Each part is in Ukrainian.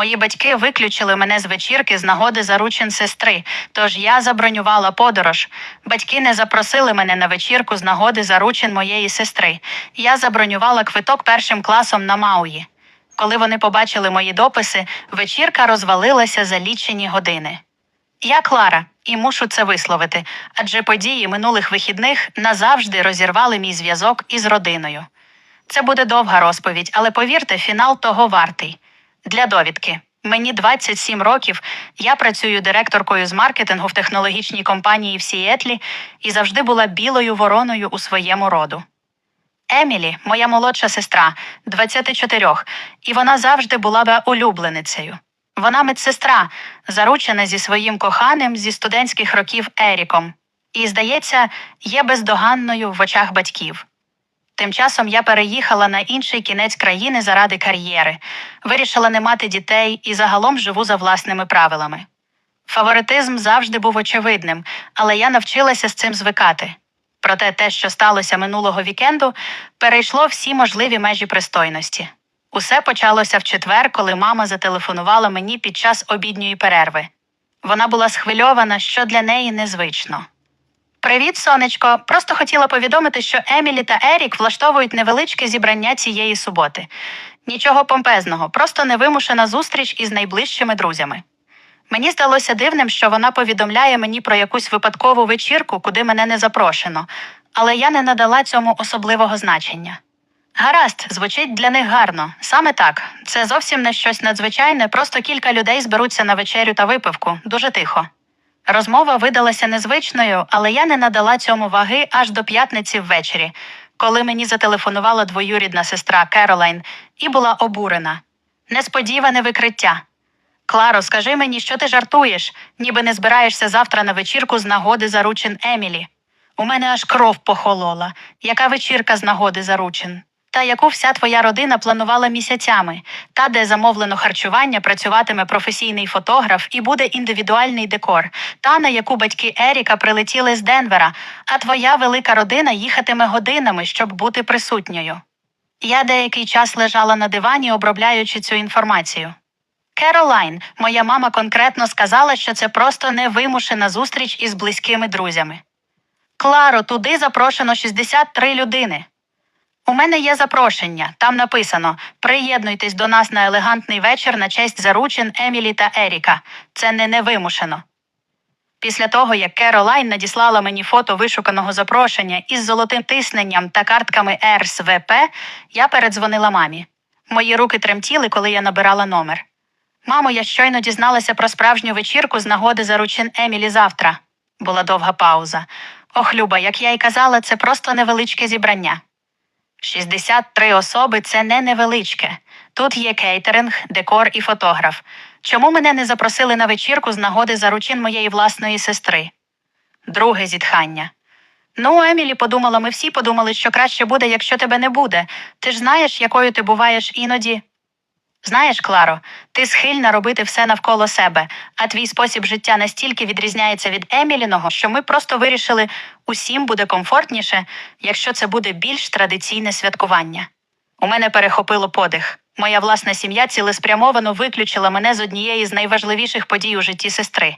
Мої батьки виключили мене з вечірки з нагоди заручин сестри, тож я забронювала подорож. Батьки не запросили мене на вечірку з нагоди заручин моєї сестри. Я забронювала квиток першим класом на Мауї. Коли вони побачили мої дописи, вечірка розвалилася за лічені години. Я Клара, і мушу це висловити, адже події минулих вихідних назавжди розірвали мій зв'язок із родиною. Це буде довга розповідь, але повірте, фінал того вартий. Для довідки. Мені 27 років, я працюю директоркою з маркетингу в технологічній компанії в Сіетлі і завжди була білою вороною у своєму роду. Емілі, моя молодша сестра, 24, і вона завжди була б улюбленицею. Вона медсестра, заручена зі своїм коханим зі студентських років Еріком, і, здається, є бездоганною в очах батьків. Тим часом я переїхала на інший кінець країни заради кар'єри, вирішила не мати дітей і загалом живу за власними правилами. Фаворитизм завжди був очевидним, але я навчилася з цим звикати. Проте те, що сталося минулого вікенду, перейшло всі можливі межі пристойності. Усе почалося в четвер, коли мама зателефонувала мені під час обідньої перерви. Вона була схвильована, що для неї незвично. Привіт, сонечко. Просто хотіла повідомити, що Емілі та Ерік влаштовують невеличке зібрання цієї суботи. Нічого помпезного, просто невимушена зустріч із найближчими друзями. Мені здалося дивним, що вона повідомляє мені про якусь випадкову вечірку, куди мене не запрошено, але я не надала цьому особливого значення. Гаразд, звучить для них гарно. Саме так. Це зовсім не щось надзвичайне, просто кілька людей зберуться на вечерю та випивку, дуже тихо. Розмова видалася незвичною, але я не надала цьому ваги аж до п'ятниці ввечері, коли мені зателефонувала двоюрідна сестра Керолайн і була обурена. Несподіване викриття. Кларо, скажи мені, що ти жартуєш, ніби не збираєшся завтра на вечірку з нагоди заручин Емілі. У мене аж кров похолола. Яка вечірка з нагоди заручин? Та яку вся твоя родина планувала місяцями, та, де замовлено харчування, працюватиме професійний фотограф і буде індивідуальний декор, та на яку батьки Еріка прилетіли з Денвера, а твоя велика родина їхатиме годинами, щоб бути присутньою. Я деякий час лежала на дивані, обробляючи цю інформацію. Керолайн, моя мама конкретно сказала, що це просто невимушена зустріч із близькими друзями. Кларо, туди запрошено 63 людини. У мене є запрошення. Там написано: приєднуйтесь до нас на елегантний вечір на честь заручин Емілі та Еріка. Це не невимушено. Після того, як Керолайн надіслала мені фото вишуканого запрошення із золотим тисненням та картками РСВП, я передзвонила мамі. Мої руки тремтіли, коли я набирала номер. Мамо, я щойно дізналася про справжню вечірку з нагоди заручин Емілі завтра. Була довга пауза. Ох, Люба, як я й казала, це просто невеличке зібрання. 63 особи це не невеличке. Тут є кейтеринг, декор і фотограф. Чому мене не запросили на вечірку з нагоди заручин моєї власної сестри? Друге зітхання. Ну, Емілі подумала, ми всі подумали, що краще буде, якщо тебе не буде. Ти ж знаєш, якою ти буваєш іноді. Знаєш, Кларо, ти схильна робити все навколо себе, а твій спосіб життя настільки відрізняється від Еміліного, що ми просто вирішили, усім буде комфортніше, якщо це буде більш традиційне святкування. У мене перехопило подих. Моя власна сім'я цілеспрямовано виключила мене з однієї з найважливіших подій у житті сестри,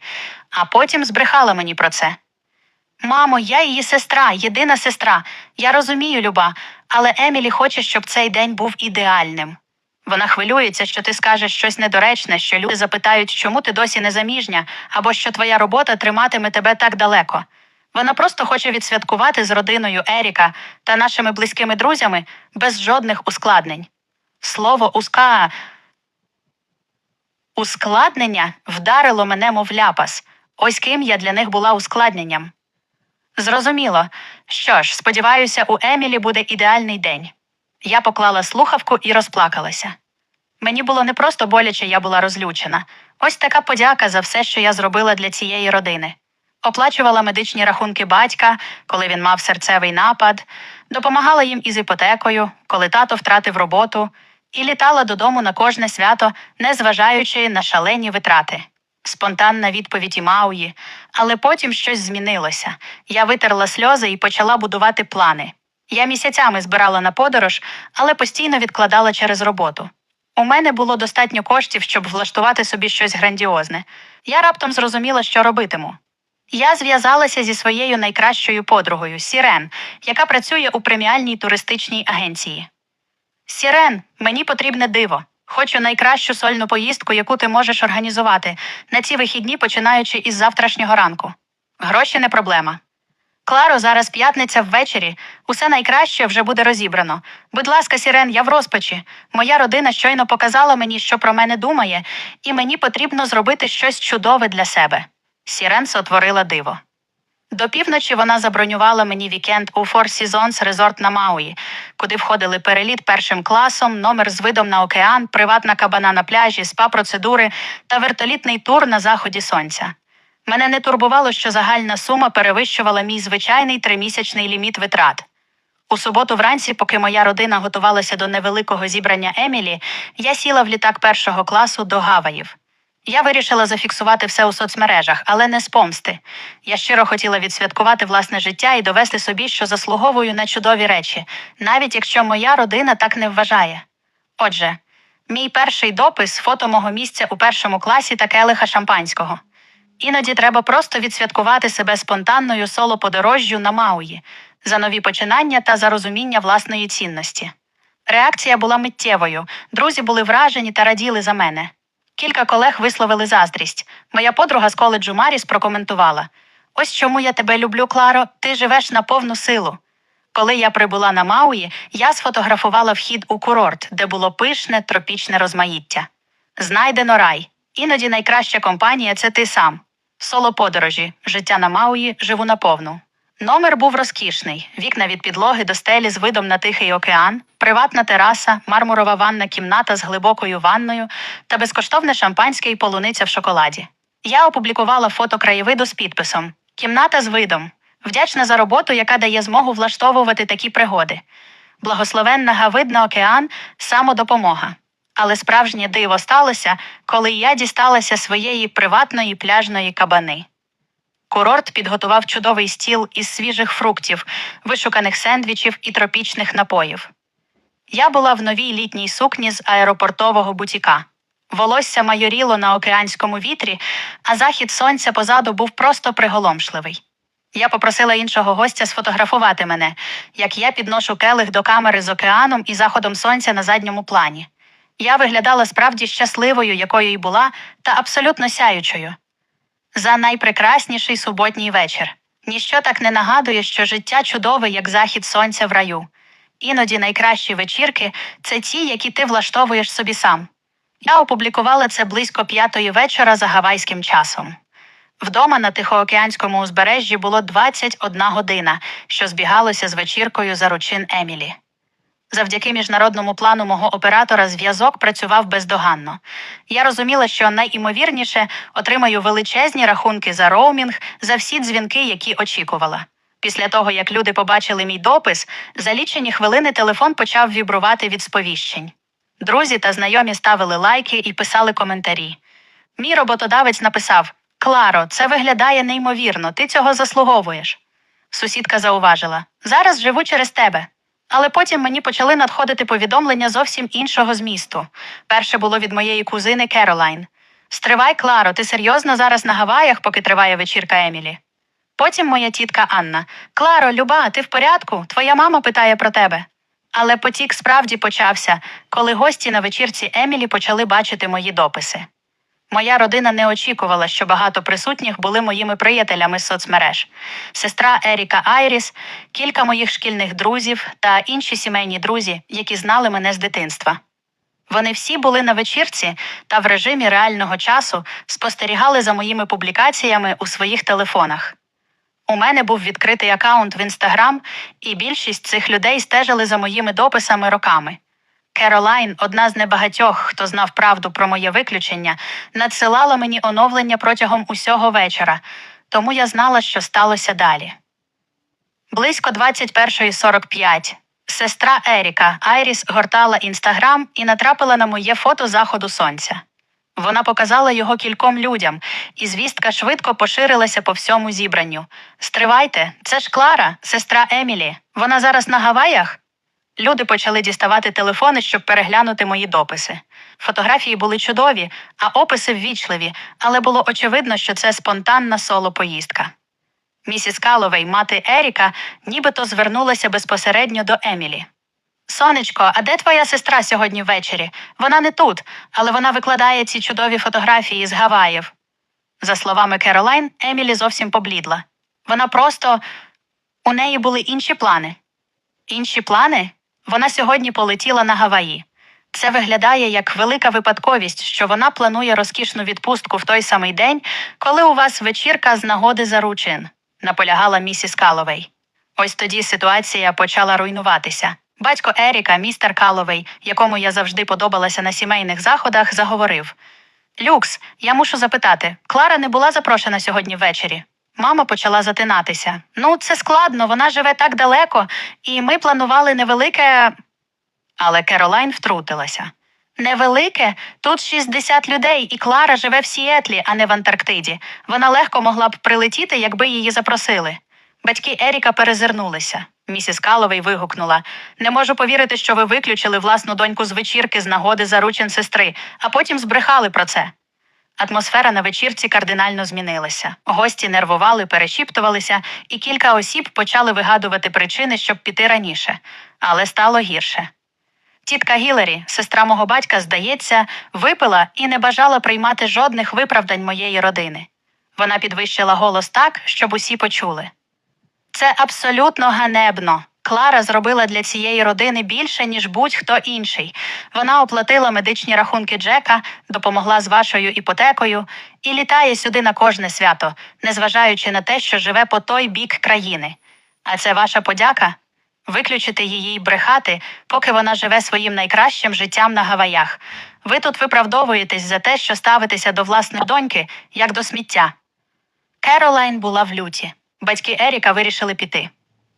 а потім збрехала мені про це. Мамо, я її сестра, єдина сестра. Я розумію, Люба, але Емілі хоче, щоб цей день був ідеальним. Вона хвилюється, що ти скажеш щось недоречне, що люди запитають, чому ти досі не заміжня, або що твоя робота триматиме тебе так далеко. Вона просто хоче відсвяткувати з родиною Еріка та нашими близькими друзями без жодних ускладнень. Слово уска. Ускладнення вдарило мене, мов ляпас. Ось ким я для них була ускладненням. Зрозуміло. Що ж, сподіваюся, у Емілі буде ідеальний день. Я поклала слухавку і розплакалася. Мені було не просто боляче, я була розлючена. Ось така подяка за все, що я зробила для цієї родини. Оплачувала медичні рахунки батька, коли він мав серцевий напад, допомагала їм із іпотекою, коли тато втратив роботу, і літала додому на кожне свято, незважаючи на шалені витрати. Спонтанна відповідь і Мауї, але потім щось змінилося. Я витерла сльози і почала будувати плани. Я місяцями збирала на подорож, але постійно відкладала через роботу. У мене було достатньо коштів, щоб влаштувати собі щось грандіозне. Я раптом зрозуміла, що робитиму. Я зв'язалася зі своєю найкращою подругою Сірен, яка працює у преміальній туристичній агенції. Сірен, мені потрібне диво. Хочу найкращу сольну поїздку, яку ти можеш організувати на ці вихідні, починаючи із завтрашнього ранку. Гроші не проблема. Кларо, зараз п'ятниця ввечері. Усе найкраще вже буде розібрано. Будь ласка, Сірен, я в розпачі. Моя родина щойно показала мені, що про мене думає, і мені потрібно зробити щось чудове для себе. Сірен сотворила диво. До півночі вона забронювала мені вікенд у Four Seasons резорт на Мауї, куди входили переліт першим класом, номер з видом на океан, приватна кабана на пляжі, спа-процедури та вертолітний тур на заході сонця. Мене не турбувало, що загальна сума перевищувала мій звичайний тримісячний ліміт витрат. У суботу вранці, поки моя родина готувалася до невеликого зібрання Емілі, я сіла в літак першого класу до Гаваїв. Я вирішила зафіксувати все у соцмережах, але не з помсти. Я щиро хотіла відсвяткувати власне життя і довести собі, що заслуговую на чудові речі, навіть якщо моя родина так не вважає. Отже, мій перший допис фото мого місця у першому класі та келиха шампанського. Іноді треба просто відсвяткувати себе спонтанною соло-подорожжю на Мауї за нові починання та за розуміння власної цінності. Реакція була миттєвою, друзі були вражені та раділи за мене. Кілька колег висловили заздрість. Моя подруга з коледжу Маріс прокоментувала: Ось чому я тебе люблю, Кларо, ти живеш на повну силу. Коли я прибула на Мауї, я сфотографувала вхід у курорт, де було пишне тропічне розмаїття. Знайдено рай. Іноді найкраща компанія це ти сам. Соло подорожі, життя на Мауї, живу наповну. Номер був розкішний: вікна від підлоги до стелі з видом на Тихий океан, приватна тераса, мармурова ванна кімната з глибокою ванною та безкоштовне шампанське і полуниця в шоколаді. Я опублікувала фото краєвиду з підписом Кімната з видом. Вдячна за роботу, яка дає змогу влаштовувати такі пригоди. Благословенна Гавидна океан самодопомога. Але справжнє диво сталося, коли я дісталася своєї приватної пляжної кабани. Курорт підготував чудовий стіл із свіжих фруктів, вишуканих сендвічів і тропічних напоїв. Я була в новій літній сукні з аеропортового бутіка. Волосся майоріло на океанському вітрі, а захід сонця позаду був просто приголомшливий. Я попросила іншого гостя сфотографувати мене, як я підношу келих до камери з океаном і заходом сонця на задньому плані. Я виглядала справді щасливою, якою й була, та абсолютно сяючою. За найпрекрасніший суботній вечір. Ніщо так не нагадує, що життя чудове, як захід сонця в раю. Іноді найкращі вечірки це ті, які ти влаштовуєш собі сам. Я опублікувала це близько п'ятої вечора за гавайським часом. Вдома на Тихоокеанському узбережжі було 21 година, що збігалося з вечіркою за ручин Емілі. Завдяки міжнародному плану мого оператора зв'язок працював бездоганно. Я розуміла, що найімовірніше отримаю величезні рахунки за роумінг за всі дзвінки, які очікувала. Після того, як люди побачили мій допис, за лічені хвилини телефон почав вібрувати від сповіщень. Друзі та знайомі ставили лайки і писали коментарі. Мій роботодавець написав: Кларо, це виглядає неймовірно, ти цього заслуговуєш. Сусідка зауважила: Зараз живу через тебе. Але потім мені почали надходити повідомлення зовсім іншого змісту. Перше було від моєї кузини Керолайн. Стривай, Кларо, ти серйозно зараз на Гаваях, поки триває вечірка Емілі. Потім моя тітка Анна. Кларо, люба, ти в порядку? Твоя мама питає про тебе. Але потік справді почався, коли гості на вечірці Емілі почали бачити мої дописи. Моя родина не очікувала, що багато присутніх були моїми приятелями з соцмереж. Сестра Еріка Айріс, кілька моїх шкільних друзів та інші сімейні друзі, які знали мене з дитинства. Вони всі були на вечірці та в режимі реального часу спостерігали за моїми публікаціями у своїх телефонах. У мене був відкритий аккаунт в інстаграм, і більшість цих людей стежили за моїми дописами роками. Керолайн, одна з небагатьох, хто знав правду про моє виключення, надсилала мені оновлення протягом усього вечора, тому я знала, що сталося далі. Близько 21.45 сестра Еріка Айріс гортала інстаграм і натрапила на моє фото заходу сонця. Вона показала його кільком людям, і звістка швидко поширилася по всьому зібранню. Стривайте, це ж Клара, сестра Емілі. Вона зараз на Гаваях? Люди почали діставати телефони, щоб переглянути мої дописи. Фотографії були чудові, а описи ввічливі, але було очевидно, що це спонтанна соло-поїздка. Місіс Каловей, мати Еріка, нібито звернулася безпосередньо до Емілі. Сонечко, а де твоя сестра сьогодні ввечері? Вона не тут, але вона викладає ці чудові фотографії з Гаваїв. За словами Керолайн, Емілі зовсім поблідла. Вона просто у неї були інші плани. Інші плани? Вона сьогодні полетіла на Гаваї. Це виглядає як велика випадковість, що вона планує розкішну відпустку в той самий день, коли у вас вечірка з нагоди заручин, наполягала місіс Каловей. Ось тоді ситуація почала руйнуватися. Батько Еріка, містер Каловей, якому я завжди подобалася на сімейних заходах, заговорив: Люкс, я мушу запитати, Клара не була запрошена сьогодні ввечері. Мама почала затинатися. Ну, це складно, вона живе так далеко, і ми планували невелике. Але Керолайн втрутилася. Невелике? Тут 60 людей, і Клара живе в Сіетлі, а не в Антарктиді. Вона легко могла б прилетіти, якби її запросили. Батьки Еріка перезирнулися. Місіс Каловей вигукнула Не можу повірити, що ви виключили власну доньку з вечірки з нагоди заручин сестри, а потім збрехали про це. Атмосфера на вечірці кардинально змінилася. Гості нервували, перешіптувалися, і кілька осіб почали вигадувати причини, щоб піти раніше. Але стало гірше. Тітка Гіларі, сестра мого батька, здається, випила і не бажала приймати жодних виправдань моєї родини. Вона підвищила голос так, щоб усі почули. Це абсолютно ганебно. Клара зробила для цієї родини більше, ніж будь-хто інший. Вона оплатила медичні рахунки Джека, допомогла з вашою іпотекою і літає сюди на кожне свято, незважаючи на те, що живе по той бік країни. А це ваша подяка? Виключити її й брехати, поки вона живе своїм найкращим життям на Гаваях. Ви тут виправдовуєтесь за те, що ставитеся до власної доньки, як до сміття. Керолайн була в люті. Батьки Еріка вирішили піти.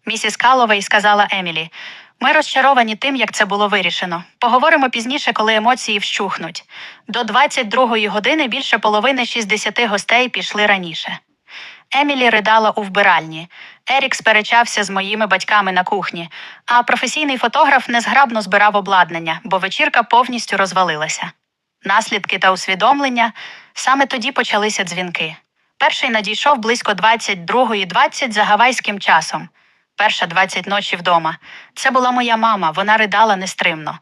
Місіс Каловей сказала Емілі: ми розчаровані тим, як це було вирішено. Поговоримо пізніше, коли емоції вщухнуть. До 22-ї години більше половини 60 гостей пішли раніше. Емілі ридала у вбиральні. Ерік сперечався з моїми батьками на кухні, а професійний фотограф незграбно збирав обладнання, бо вечірка повністю розвалилася. Наслідки та усвідомлення саме тоді почалися дзвінки. Перший надійшов близько 22.20 за гавайським часом. Перша 20 ночі вдома. Це була моя мама, вона ридала нестримно.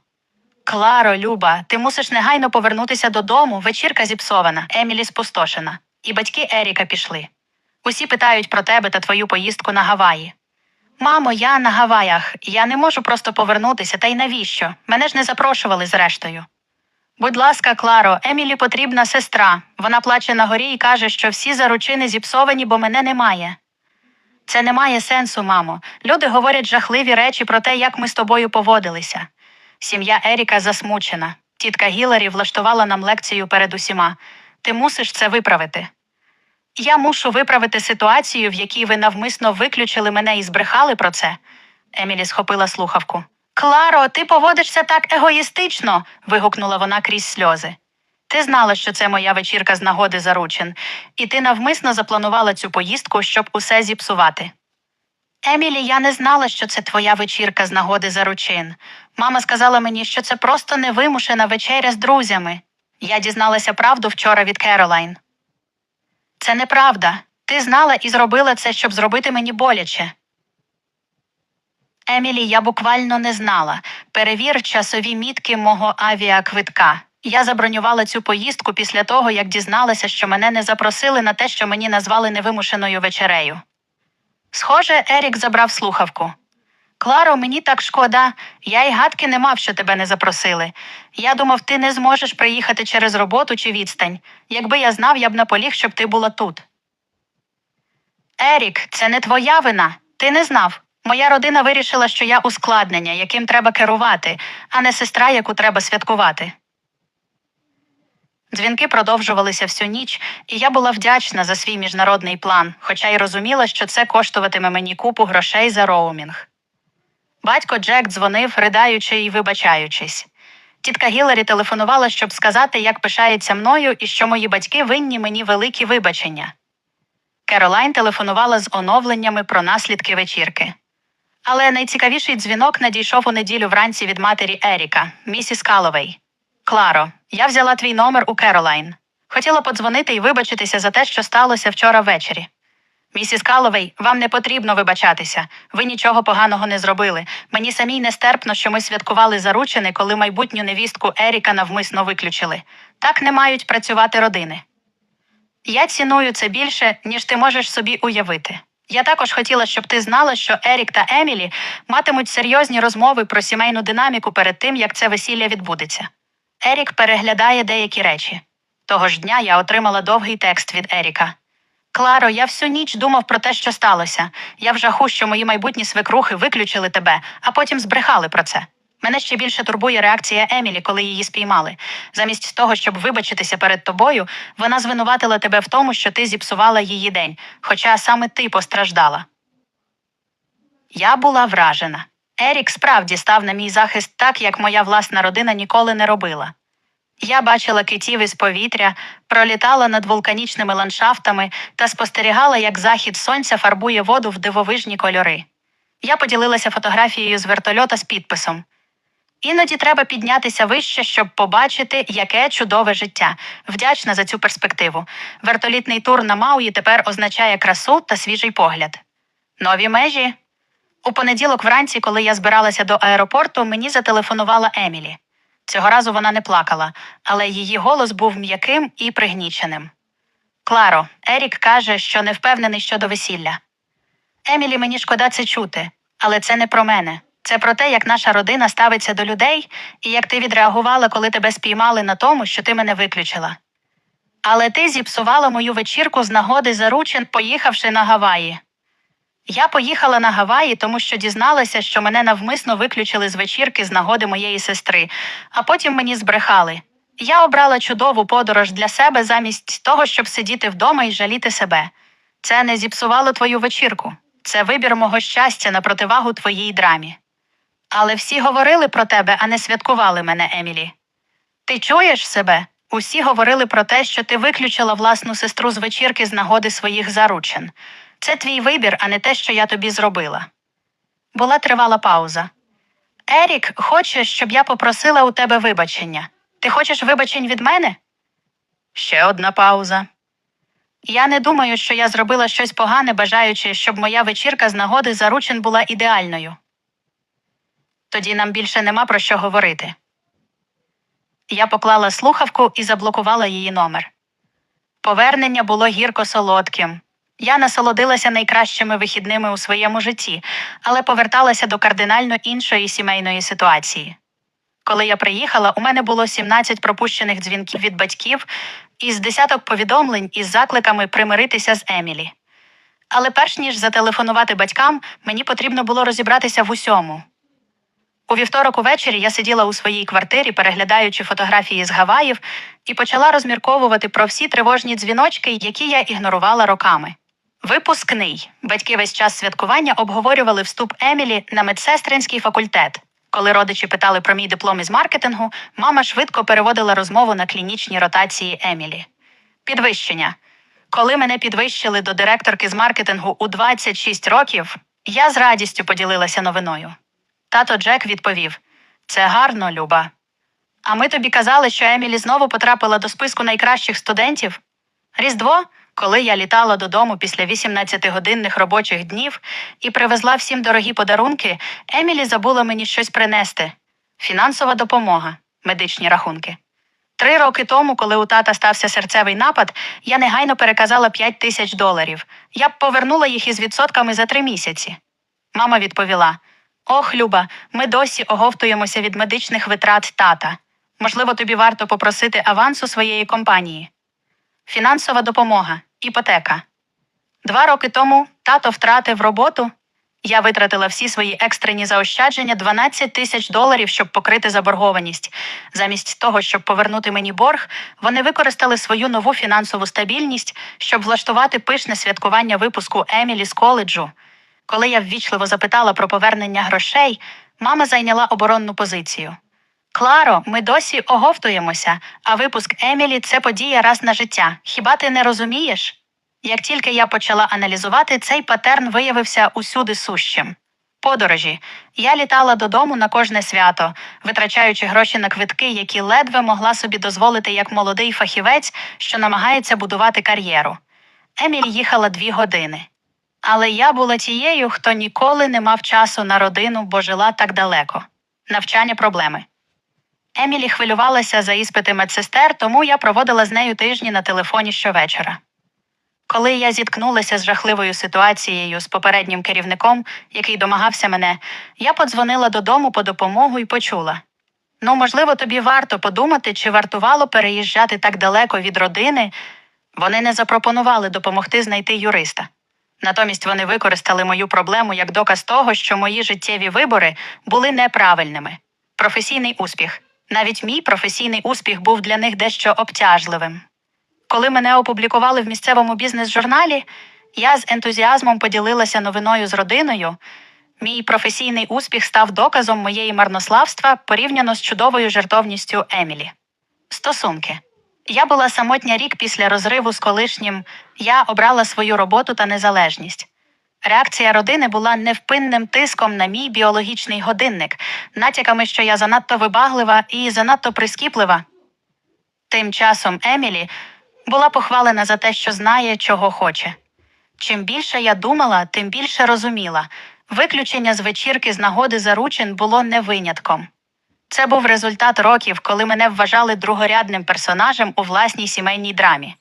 Кларо, Люба, ти мусиш негайно повернутися додому, вечірка зіпсована, Емілі спустошена. І батьки Еріка пішли. Усі питають про тебе та твою поїздку на Гаваї. Мамо, я на Гаваях. Я не можу просто повернутися, та й навіщо? Мене ж не запрошували зрештою. Будь ласка, Кларо, Емілі потрібна сестра. Вона плаче на горі і каже, що всі заручини зіпсовані, бо мене немає. Це не має сенсу, мамо. Люди говорять жахливі речі про те, як ми з тобою поводилися. Сім'я Еріка засмучена. Тітка Гіларі влаштувала нам лекцію перед усіма. Ти мусиш це виправити. Я мушу виправити ситуацію, в якій ви навмисно виключили мене і збрехали про це. Емілі схопила слухавку. Кларо, ти поводишся так егоїстично. вигукнула вона крізь сльози. Ти знала, що це моя вечірка з нагоди заручин, і ти навмисно запланувала цю поїздку, щоб усе зіпсувати. Емілі, я не знала, що це твоя вечірка з нагоди заручин. Мама сказала мені, що це просто невимушена вечеря з друзями. Я дізналася правду вчора від Керолайн. Це неправда. Ти знала і зробила це, щоб зробити мені боляче. Емілі, я буквально не знала. Перевір часові мітки мого авіаквитка. Я забронювала цю поїздку після того, як дізналася, що мене не запросили на те, що мені назвали невимушеною вечерею. Схоже, Ерік забрав слухавку. Кларо, мені так шкода. Я й гадки не мав, що тебе не запросили. Я думав, ти не зможеш приїхати через роботу чи відстань. Якби я знав, я б наполіг, щоб ти була тут. Ерік, це не твоя вина. Ти не знав. Моя родина вирішила, що я ускладнення, яким треба керувати, а не сестра, яку треба святкувати. Дзвінки продовжувалися всю ніч, і я була вдячна за свій міжнародний план, хоча й розуміла, що це коштуватиме мені купу грошей за роумінг. Батько Джек дзвонив, ридаючи і вибачаючись. Тітка Гіларі телефонувала, щоб сказати, як пишається мною і що мої батьки винні мені великі вибачення. Керолайн телефонувала з оновленнями про наслідки вечірки. Але найцікавіший дзвінок надійшов у неділю вранці від матері Еріка, місіс Каловей. Кларо, я взяла твій номер у Керолайн. Хотіла подзвонити і вибачитися за те, що сталося вчора ввечері. Місіс Каловей, вам не потрібно вибачатися. Ви нічого поганого не зробили. Мені самій нестерпно, що ми святкували заручини, коли майбутню невістку Еріка навмисно виключили. Так не мають працювати родини. Я ціную це більше, ніж ти можеш собі уявити. Я також хотіла, щоб ти знала, що Ерік та Емілі матимуть серйозні розмови про сімейну динаміку перед тим, як це весілля відбудеться. Ерік переглядає деякі речі. Того ж дня я отримала довгий текст від Еріка. Кларо, я всю ніч думав про те, що сталося. Я в жаху, що мої майбутні свекрухи виключили тебе, а потім збрехали про це. Мене ще більше турбує реакція Емілі, коли її спіймали. Замість того, щоб вибачитися перед тобою, вона звинуватила тебе в тому, що ти зіпсувала її день, хоча саме ти постраждала. Я була вражена. Ерік справді став на мій захист так, як моя власна родина ніколи не робила. Я бачила китів із повітря, пролітала над вулканічними ландшафтами та спостерігала, як захід сонця фарбує воду в дивовижні кольори. Я поділилася фотографією з вертольота з підписом. Іноді треба піднятися вище, щоб побачити, яке чудове життя. Вдячна за цю перспективу. Вертолітний тур на Мауї тепер означає красу та свіжий погляд. Нові межі. У понеділок вранці, коли я збиралася до аеропорту, мені зателефонувала Емілі. Цього разу вона не плакала, але її голос був м'яким і пригніченим. Кларо, Ерік каже, що не впевнений щодо весілля. Емілі, мені шкода це чути, але це не про мене. Це про те, як наша родина ставиться до людей і як ти відреагувала, коли тебе спіймали на тому, що ти мене виключила. Але ти зіпсувала мою вечірку з нагоди заручин, поїхавши на Гаваї. Я поїхала на Гаваї, тому що дізналася, що мене навмисно виключили з вечірки з нагоди моєї сестри, а потім мені збрехали. Я обрала чудову подорож для себе замість того, щоб сидіти вдома і жаліти себе. Це не зіпсувало твою вечірку. Це вибір мого щастя на противагу твоїй драмі. Але всі говорили про тебе, а не святкували мене, Емілі. Ти чуєш себе? Усі говорили про те, що ти виключила власну сестру з вечірки з нагоди своїх заручин. Це твій вибір, а не те, що я тобі зробила. Була тривала пауза. Ерік хоче, щоб я попросила у тебе вибачення. Ти хочеш вибачень від мене? Ще одна пауза. Я не думаю, що я зробила щось погане, бажаючи, щоб моя вечірка з нагоди заручин була ідеальною. Тоді нам більше нема про що говорити. Я поклала слухавку і заблокувала її номер. Повернення було гірко солодким. Я насолодилася найкращими вихідними у своєму житті, але поверталася до кардинально іншої сімейної ситуації. Коли я приїхала, у мене було 17 пропущених дзвінків від батьків і з десяток повідомлень із закликами примиритися з Емілі. Але перш ніж зателефонувати батькам, мені потрібно було розібратися в усьому. У вівторок увечері я сиділа у своїй квартирі, переглядаючи фотографії з Гаваїв, і почала розмірковувати про всі тривожні дзвіночки, які я ігнорувала роками. Випускний. Батьки весь час святкування обговорювали вступ Емілі на медсестринський факультет. Коли родичі питали про мій диплом із маркетингу, мама швидко переводила розмову на клінічні ротації Емілі. Підвищення. Коли мене підвищили до директорки з маркетингу у 26 років, я з радістю поділилася новиною. Тато Джек відповів: Це гарно, Люба. А ми тобі казали, що Емілі знову потрапила до списку найкращих студентів? Різдво, коли я літала додому після 18-годинних робочих днів і привезла всім дорогі подарунки, Емілі забула мені щось принести фінансова допомога, медичні рахунки. Три роки тому, коли у тата стався серцевий напад, я негайно переказала 5 тисяч доларів. Я б повернула їх із відсотками за три місяці. Мама відповіла: Ох, Люба, ми досі оговтуємося від медичних витрат тата. Можливо, тобі варто попросити авансу своєї компанії. Фінансова допомога, іпотека. Два роки тому тато втратив роботу. Я витратила всі свої екстрені заощадження 12 тисяч доларів, щоб покрити заборгованість. Замість того, щоб повернути мені борг, вони використали свою нову фінансову стабільність, щоб влаштувати пишне святкування випуску Емілі з коледжу. Коли я ввічливо запитала про повернення грошей, мама зайняла оборонну позицію. Кларо, ми досі оговтуємося, а випуск Емілі це подія раз на життя. Хіба ти не розумієш? Як тільки я почала аналізувати, цей патерн виявився усюди сущим. Подорожі. Я літала додому на кожне свято, витрачаючи гроші на квитки, які ледве могла собі дозволити як молодий фахівець, що намагається будувати кар'єру. Емілі їхала дві години. Але я була тією, хто ніколи не мав часу на родину, бо жила так далеко. Навчання проблеми. Емілі хвилювалася за іспити медсестер, тому я проводила з нею тижні на телефоні щовечора. Коли я зіткнулася з жахливою ситуацією з попереднім керівником, який домагався мене, я подзвонила додому по допомогу і почула: ну, можливо, тобі варто подумати, чи вартувало переїжджати так далеко від родини. Вони не запропонували допомогти знайти юриста. Натомість вони використали мою проблему як доказ того, що мої життєві вибори були неправильними. Професійний успіх. Навіть мій професійний успіх був для них дещо обтяжливим. Коли мене опублікували в місцевому бізнес-журналі, я з ентузіазмом поділилася новиною з родиною. Мій професійний успіх став доказом моєї марнославства порівняно з чудовою жертовністю Емілі. Стосунки. Я була самотня рік після розриву з колишнім, я обрала свою роботу та незалежність. Реакція родини була невпинним тиском на мій біологічний годинник, натяками, що я занадто вибаглива і занадто прискіплива. Тим часом Емілі була похвалена за те, що знає, чого хоче. Чим більше я думала, тим більше розуміла. Виключення з вечірки з нагоди заручин було не винятком. Це був результат років, коли мене вважали другорядним персонажем у власній сімейній драмі.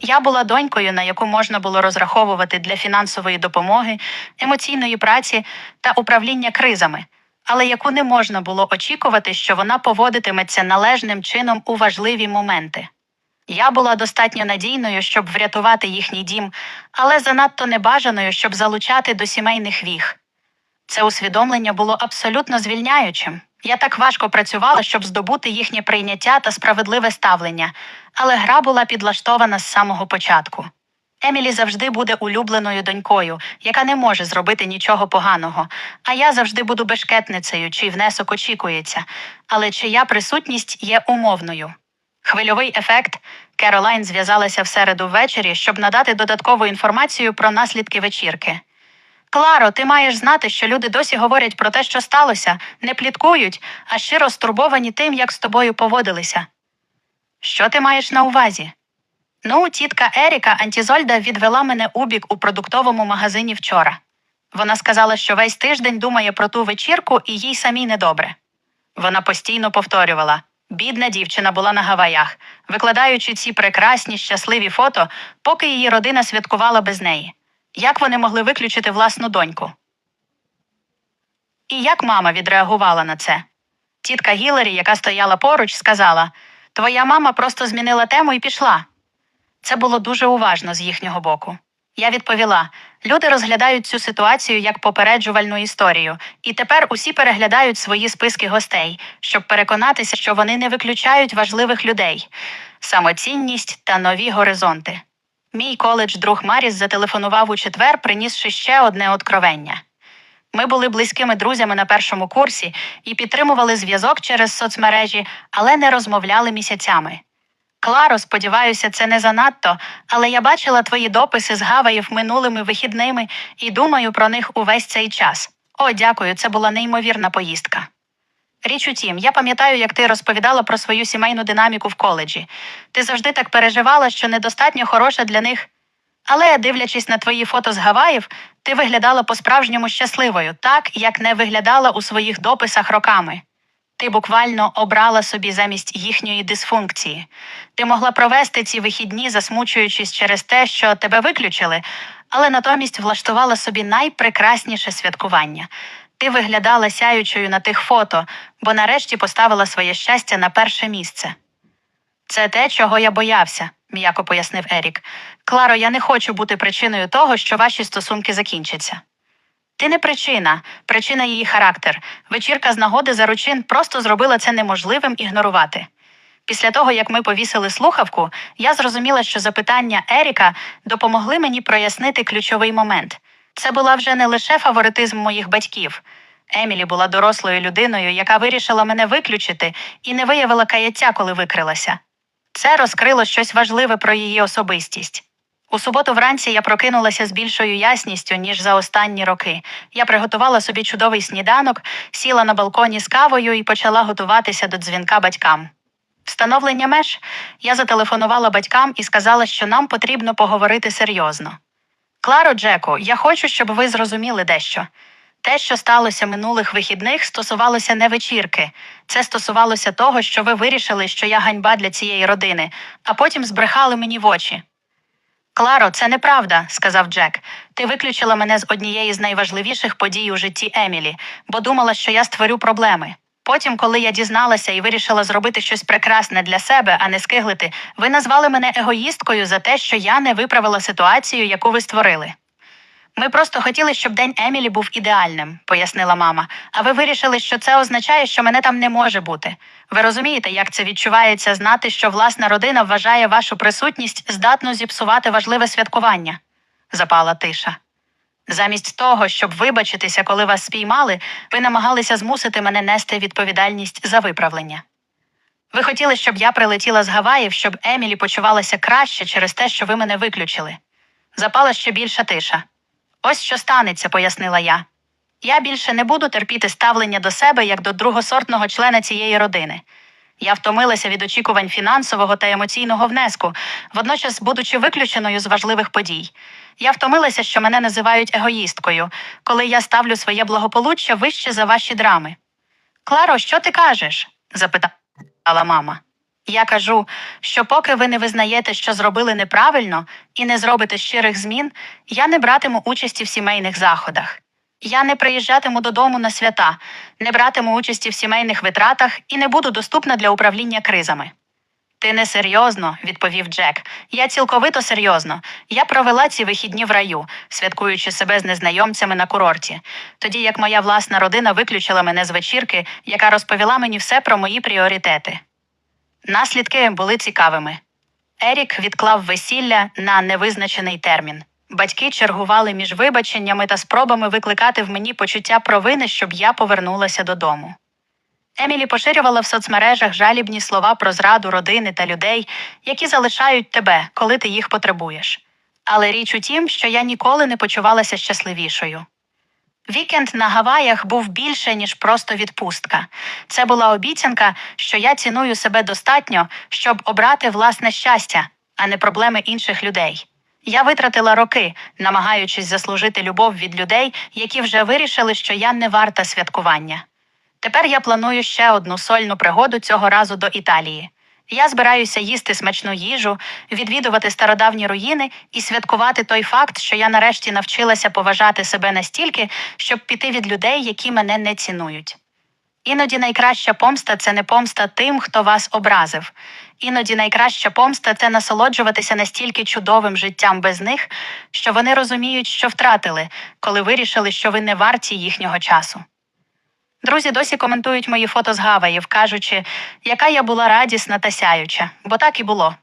Я була донькою, на яку можна було розраховувати для фінансової допомоги, емоційної праці та управління кризами, але яку не можна було очікувати, що вона поводитиметься належним чином у важливі моменти. Я була достатньо надійною, щоб врятувати їхній дім, але занадто небажаною, щоб залучати до сімейних віг. Це усвідомлення було абсолютно звільняючим. Я так важко працювала, щоб здобути їхнє прийняття та справедливе ставлення, але гра була підлаштована з самого початку. Емілі завжди буде улюбленою донькою, яка не може зробити нічого поганого, а я завжди буду бешкетницею, чий внесок очікується, але чия присутність є умовною. Хвильовий ефект Керолайн зв'язалася в середу ввечері, щоб надати додаткову інформацію про наслідки вечірки. Кларо, ти маєш знати, що люди досі говорять про те, що сталося, не пліткують, а щиро стурбовані тим, як з тобою поводилися. Що ти маєш на увазі? Ну, тітка Еріка Антізольда відвела мене у бік у продуктовому магазині вчора. Вона сказала, що весь тиждень думає про ту вечірку і їй самій недобре. Вона постійно повторювала бідна дівчина була на Гаваях, викладаючи ці прекрасні, щасливі фото, поки її родина святкувала без неї. Як вони могли виключити власну доньку? І як мама відреагувала на це? Тітка Гіларі, яка стояла поруч, сказала Твоя мама просто змінила тему і пішла. Це було дуже уважно з їхнього боку. Я відповіла: люди розглядають цю ситуацію як попереджувальну історію, і тепер усі переглядають свої списки гостей, щоб переконатися, що вони не виключають важливих людей, самоцінність та нові горизонти. Мій коледж друг Маріс зателефонував у четвер, принісши ще одне откровення. Ми були близькими друзями на першому курсі і підтримували зв'язок через соцмережі, але не розмовляли місяцями. Кларо, сподіваюся, це не занадто, але я бачила твої дописи з Гаваїв минулими вихідними і думаю про них увесь цей час. О, дякую, це була неймовірна поїздка. Річ у тім, я пам'ятаю, як ти розповідала про свою сімейну динаміку в коледжі. Ти завжди так переживала, що недостатньо хороша для них. Але, дивлячись на твої фото з Гаваїв, ти виглядала по-справжньому щасливою, так як не виглядала у своїх дописах роками. Ти буквально обрала собі замість їхньої дисфункції. Ти могла провести ці вихідні, засмучуючись через те, що тебе виключили, але натомість влаштувала собі найпрекрасніше святкування. Ти виглядала сяючою на тих фото, бо нарешті поставила своє щастя на перше місце. Це те, чого я боявся, м'яко пояснив Ерік. Кларо, я не хочу бути причиною того, що ваші стосунки закінчаться. Ти не причина, причина її характер. Вечірка з нагоди заручин просто зробила це неможливим ігнорувати. Після того, як ми повісили слухавку, я зрозуміла, що запитання Еріка допомогли мені прояснити ключовий момент. Це була вже не лише фаворитизм моїх батьків. Емілі була дорослою людиною, яка вирішила мене виключити і не виявила каяття, коли викрилася. Це розкрило щось важливе про її особистість. У суботу вранці я прокинулася з більшою ясністю, ніж за останні роки. Я приготувала собі чудовий сніданок, сіла на балконі з кавою і почала готуватися до дзвінка батькам. Встановлення меж я зателефонувала батькам і сказала, що нам потрібно поговорити серйозно. Кларо, Джеку, я хочу, щоб ви зрозуміли дещо. Те, що сталося минулих вихідних, стосувалося не вечірки. Це стосувалося того, що ви вирішили, що я ганьба для цієї родини, а потім збрехали мені в очі. Кларо, це неправда, сказав Джек. Ти виключила мене з однієї з найважливіших подій у житті Емілі, бо думала, що я створю проблеми. Потім, коли я дізналася і вирішила зробити щось прекрасне для себе, а не скиглити, ви назвали мене егоїсткою за те, що я не виправила ситуацію, яку ви створили. Ми просто хотіли, щоб день Емілі був ідеальним, пояснила мама. А ви вирішили, що це означає, що мене там не може бути. Ви розумієте, як це відчувається знати, що власна родина вважає вашу присутність здатну зіпсувати важливе святкування? запала тиша. Замість того, щоб вибачитися, коли вас спіймали, ви намагалися змусити мене нести відповідальність за виправлення. Ви хотіли, щоб я прилетіла з Гаваїв, щоб Емілі почувалася краще через те, що ви мене виключили. Запала ще більша тиша. Ось що станеться, пояснила я. Я більше не буду терпіти ставлення до себе як до другосортного члена цієї родини. Я втомилася від очікувань фінансового та емоційного внеску, водночас будучи виключеною з важливих подій. Я втомилася, що мене називають егоїсткою, коли я ставлю своє благополуччя вище за ваші драми. Кларо, що ти кажеш? запитала мама. Я кажу, що поки ви не визнаєте, що зробили неправильно, і не зробите щирих змін, я не братиму участі в сімейних заходах. Я не приїжджатиму додому на свята, не братиму участі в сімейних витратах і не буду доступна для управління кризами. Ти не серйозно, відповів Джек. Я цілковито серйозно. Я провела ці вихідні в раю, святкуючи себе з незнайомцями на курорті, тоді як моя власна родина виключила мене з вечірки, яка розповіла мені все про мої пріоритети. Наслідки були цікавими. Ерік відклав весілля на невизначений термін. Батьки чергували між вибаченнями та спробами викликати в мені почуття провини, щоб я повернулася додому. Емілі поширювала в соцмережах жалібні слова про зраду родини та людей, які залишають тебе, коли ти їх потребуєш. Але річ у тім, що я ніколи не почувалася щасливішою. Вікенд на Гаваях був більше, ніж просто відпустка. Це була обіцянка, що я ціную себе достатньо, щоб обрати власне щастя, а не проблеми інших людей. Я витратила роки, намагаючись заслужити любов від людей, які вже вирішили, що я не варта святкування. Тепер я планую ще одну сольну пригоду цього разу до Італії. Я збираюся їсти смачну їжу, відвідувати стародавні руїни і святкувати той факт, що я нарешті навчилася поважати себе настільки, щоб піти від людей, які мене не цінують. Іноді найкраща помста це не помста тим, хто вас образив. Іноді найкраща помста це насолоджуватися настільки чудовим життям без них, що вони розуміють, що втратили, коли вирішили, що ви не варті їхнього часу. Друзі досі коментують мої фото з Гаваїв, кажучи, яка я була радісна та сяюча, бо так і було.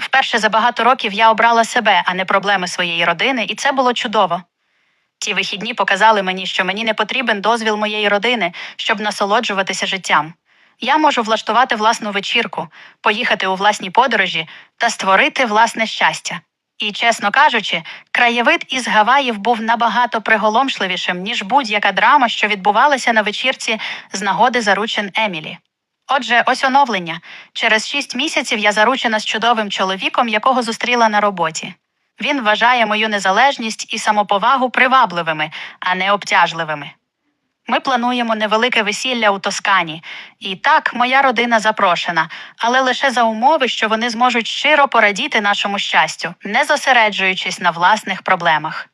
Вперше за багато років я обрала себе, а не проблеми своєї родини, і це було чудово. Ті вихідні показали мені, що мені не потрібен дозвіл моєї родини, щоб насолоджуватися життям. Я можу влаштувати власну вечірку, поїхати у власні подорожі та створити власне щастя. І, чесно кажучи, краєвид із Гаваїв був набагато приголомшливішим, ніж будь-яка драма, що відбувалася на вечірці з нагоди заручин Емілі. Отже, ось оновлення. Через шість місяців я заручена з чудовим чоловіком, якого зустріла на роботі. Він вважає мою незалежність і самоповагу привабливими, а не обтяжливими. Ми плануємо невелике весілля у Тоскані. І так, моя родина запрошена, але лише за умови, що вони зможуть щиро порадіти нашому щастю, не зосереджуючись на власних проблемах.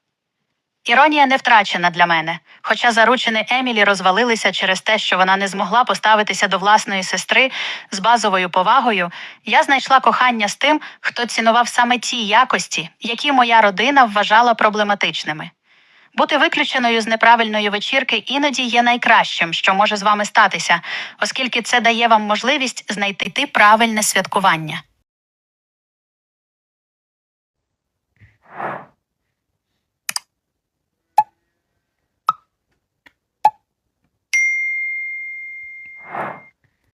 Іронія не втрачена для мене, хоча заручини Емілі розвалилися через те, що вона не змогла поставитися до власної сестри з базовою повагою, я знайшла кохання з тим, хто цінував саме ті якості, які моя родина вважала проблематичними. Бути виключеною з неправильної вечірки іноді є найкращим, що може з вами статися, оскільки це дає вам можливість знайти правильне святкування.